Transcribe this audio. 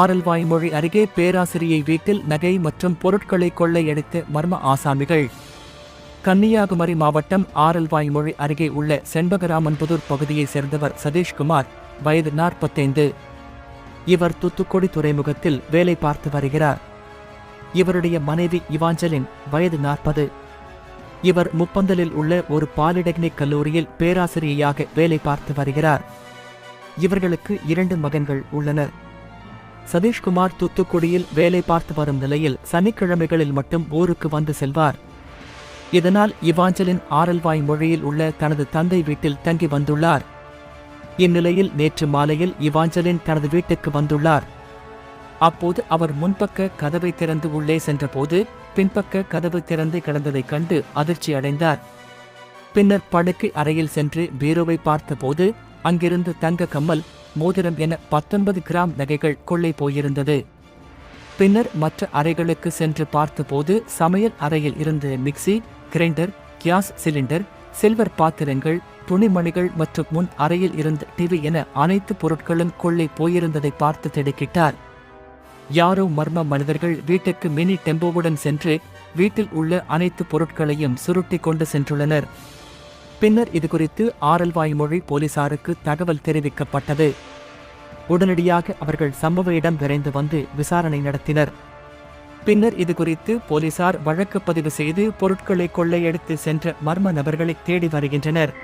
ஆரல்வாய்மொழி அருகே பேராசிரியை வீட்டில் நகை மற்றும் பொருட்களை கொள்ளையடித்து மர்ம ஆசாமிகள். கன்னியாகுமரி மாவட்டம் ஆரல்வாய்மொழி அருகே உள்ள செண்பகராமன்புதூர் பகுதியைச் சேர்ந்தவர் சதீஷ்குமார் வயது நாற்பத்தைந்து. இவர் தூத்துக்குடி துறைமுகத்தில் வேலை பார்த்து வருகிறார். இவருடைய மனைவி இவாஞ்சலின் வயது நாற்பது. இவர் முப்பந்தலில் உள்ள ஒரு பாலிடெக்னிக் கல்லூரியில் பேராசிரியையாக வேலை பார்த்து வருகிறார். இவர்களுக்கு இரண்டு மகன்கள் உள்ளனர். சதீஷ்குமார் தூத்துக்குடியில் வேலை பார்த்து வரும் நிலையில் சனிக்கிழமைகளில் மட்டும் ஊருக்கு வந்து செல்வார். இதனால் இவாஞ்சலின் ஆரல்வாய் மொழியில் உள்ள தனது தந்தை வீட்டில் தங்கி வந்துள்ளார். இந்நிலையில் நேற்று மாலையில் இவாஞ்சலின் தனது வீட்டுக்கு வந்துள்ளார். அப்போது அவர் முன்பக்க கதவை திறந்து உள்ளே சென்றபோது பின்பக்க கதவு திறந்து கிடந்ததைக் கண்டு அதிர்ச்சி அடைந்தார். பின்னர் படுக்கை அறையில் சென்று பீரோவை பார்த்தபோது அங்கிருந்து தங்க கம்மல் மோதிரம் என பத்தொன்பது கிராம் நகைகள் கொள்ளை போயிருந்தது. பின்னர் மற்ற அறைகளுக்கு சென்று பார்த்தபோது சமையல் அறையில் இருந்து mixie grinder gas cylinder silver பாத்திரங்கள் துணிமணிகள் மற்றும் முன் அறையில் இருந்த டிவி என அனைத்து பொருட்களும் கொள்ளை போயிருந்ததை பார்த்து திடுக்கிட்டார். யாரோ மர்ம மனிதர்கள் வீட்டுக்கு மினி டெம்போவுடன் சென்று வீட்டில் உள்ள அனைத்து பொருட்களையும் சுருட்டி கொண்டு சென்றுள்ளனர். பின்னர் இதுகுறித்து ஆரல்வாய்மொழி போலீசாருக்கு தகவல் தெரிவிக்கப்பட்டது. உடனடியாக அவர்கள் சம்பவ இடம் விரைந்து வந்து விசாரணை நடத்தினர். பின்னர் இதுகுறித்து போலீசார் வழக்கு பதிவு செய்து பொருட்களை கொள்ளையடித்து சென்ற மர்ம நபர்களை தேடி வருகின்றனர்.